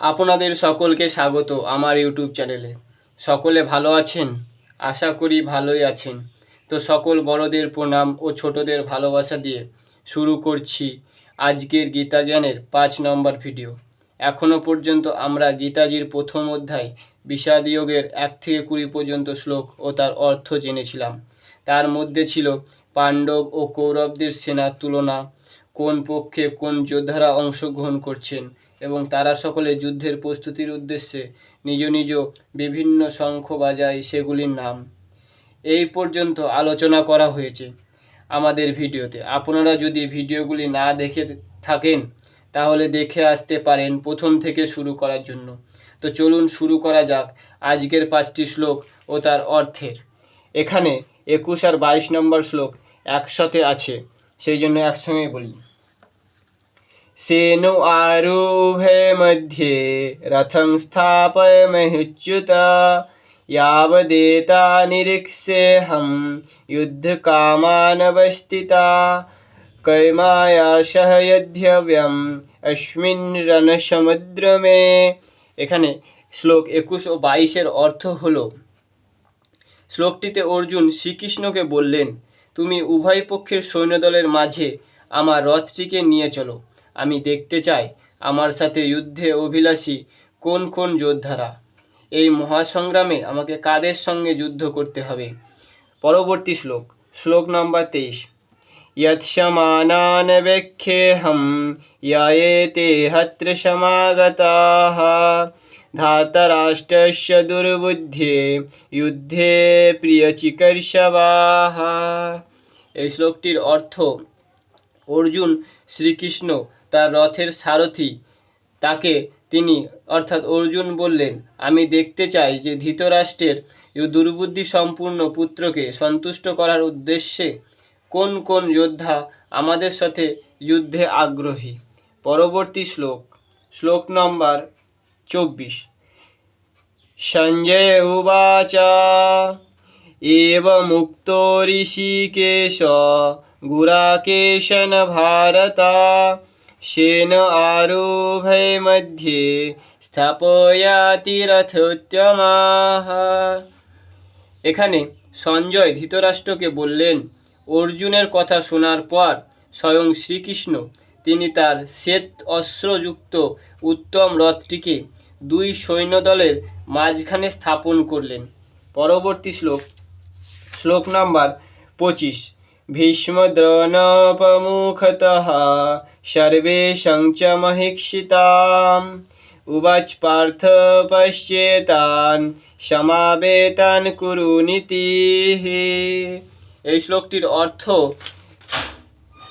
আপনাদের সকলকে স্বাগত আমার ইউটিউব চ্যানেলে। সকলে ভালো আছেন? আশা করি ভালোই আছেন। তো সকল বড়দের প্রণাম ও ছোটদের ভালোবাসা দিয়ে শুরু করছি আজকের গীতা জ্ঞানের পাঁচ নম্বর ভিডিও। এখনও পর্যন্ত আমরা গীতাজির প্রথম অধ্যায় বিষাদয়োগের এক থেকে কুড়ি পর্যন্ত শ্লোক ও তার অর্থ জেনেছিলাম। তার মধ্যে ছিল পাণ্ডব ও কৌরবদের সেনার তুলনা কোন পক্ষে কোন যোদ্ধারা অংশগ্রহণ করছেন এবং তারা সকলে যুদ্ধের প্রস্তুতির উদ্দেশ্যে নিজ নিজ বিভিন্ন শঙ্খ বাজায় সেগুলির নাম। এই পর্যন্ত আলোচনা করা হয়েছে আমাদের ভিডিওতে। আপনারা যদি ভিডিওগুলি না দেখে থাকেন, তাহলে দেখে আসতে পারেন প্রথম থেকে শুরু করার জন্য। তো চলুন শুরু করা যাক আজকের পাঁচটি শ্লোক ও তার অর্থের। এখানে একুশ আর বাইশ নম্বর শ্লোক একসাথে আছে। সেই জন্য একসঙ্গে বলি सेनु आरुहे मध्ये रथं स्थापयमह्युच्युत यावदेता निरीक्षेऽहं युद्धकामानवस्थिता कैमायाशः यध्यव्यम् अस्मिन् রণসমুদ্রমে এখানে শ্লোক একুশ ও বাইশের অর্থ হলো শ্লোকটিতে অর্জুন শ্রীকৃষ্ণকে বললেন তুমি উভয় পক্ষের সৈন্যদলের মাঝে আমার রথটিকে নিয়ে চলো আমি দেখতে চাই আমার সাথে যুদ্ধে অভিলাষী কোন কোন যোদ্ধারা এই মহাসংগ্রামে আমাকে কাদের সঙ্গে যুদ্ধ করতে হবে পরবর্তী শ্লোক শ্লোক নম্বর তেইশ यत्समानान् वेक्षेऽहं यायेते हत्र समागताः धातराष्ट्रस्य दुर्बुद्धे যুদ্ধে প্রিয়চিকর্ষবাহ এই শ্লোকটির অর্থ অর্জুন শ্রীকৃষ্ণ তার রথের সারথি তাকে তিনি অর্থাৎ অর্জুন বললেন আমি দেখতে চাই যে ধৃতরাষ্ট্রের এই দুর্বুদ্ধি সম্পূর্ণ পুত্রকে সন্তুষ্ট করার উদ্দেশ্যে কোন কোন যোদ্ধা আমাদের সাথে যুদ্ধে আগ্রহী পরবর্তী শ্লোক শ্লোক নম্বর চব্বিশ সঞ্জয় উবাচ एवमुक्तो ऋषिकेश गुराकेशन भारत शेन आरोभय मध्ये স্থাপয়াতি রথোত্তমাহ এখানে সঞ্জয় ধৃতরাষ্ট্রকে বললেন অর্জুনের কথা শোনার পর স্বয়ং শ্রীকৃষ্ণ তিনি তার শ্বেত অস্ত্রযুক্ত উত্তম রথটিকে দুই সৈন্যদলের মাঝখানে স্থাপন করলেন। পরবর্তী শ্লোক শ্লোক নাম্বার পঁচিশ। ভীষ্মদ্রোণপমুখতঃ সর্বেষাং চ মহিক্ষিতাম। উবাচ পার্থ পশ্যেতান সমাবেতান কুরু নীতি। এই শ্লোকটির অর্থ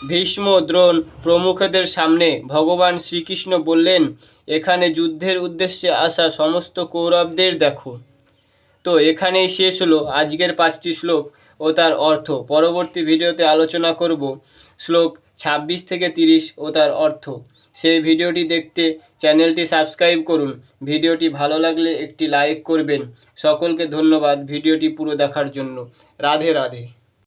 ভীষ্ম দ্রোণ প্রমুখদের সামনে ভগবান শ্রীকৃষ্ণ বললেন, এখানে যুদ্ধের উদ্দেশ্যে আসা সমস্ত কৌরবদের দেখো। তো এখানেই শেষ হলো আজকের পাঁচটি শ্লোক ও তার অর্থ। পরবর্তী ভিডিওতে আলোচনা করব শ্লোক ছাব্বিশ থেকে তিরিশ ও তার অর্থ। সেই ভিডিওটি দেখতে চ্যানেলটি সাবস্ক্রাইব করুন। ভিডিওটি ভালো লাগলে একটি লাইক করবেন। সকলকে ধন্যবাদ ভিডিওটি পুরো দেখার জন্য। রাধে রাধে।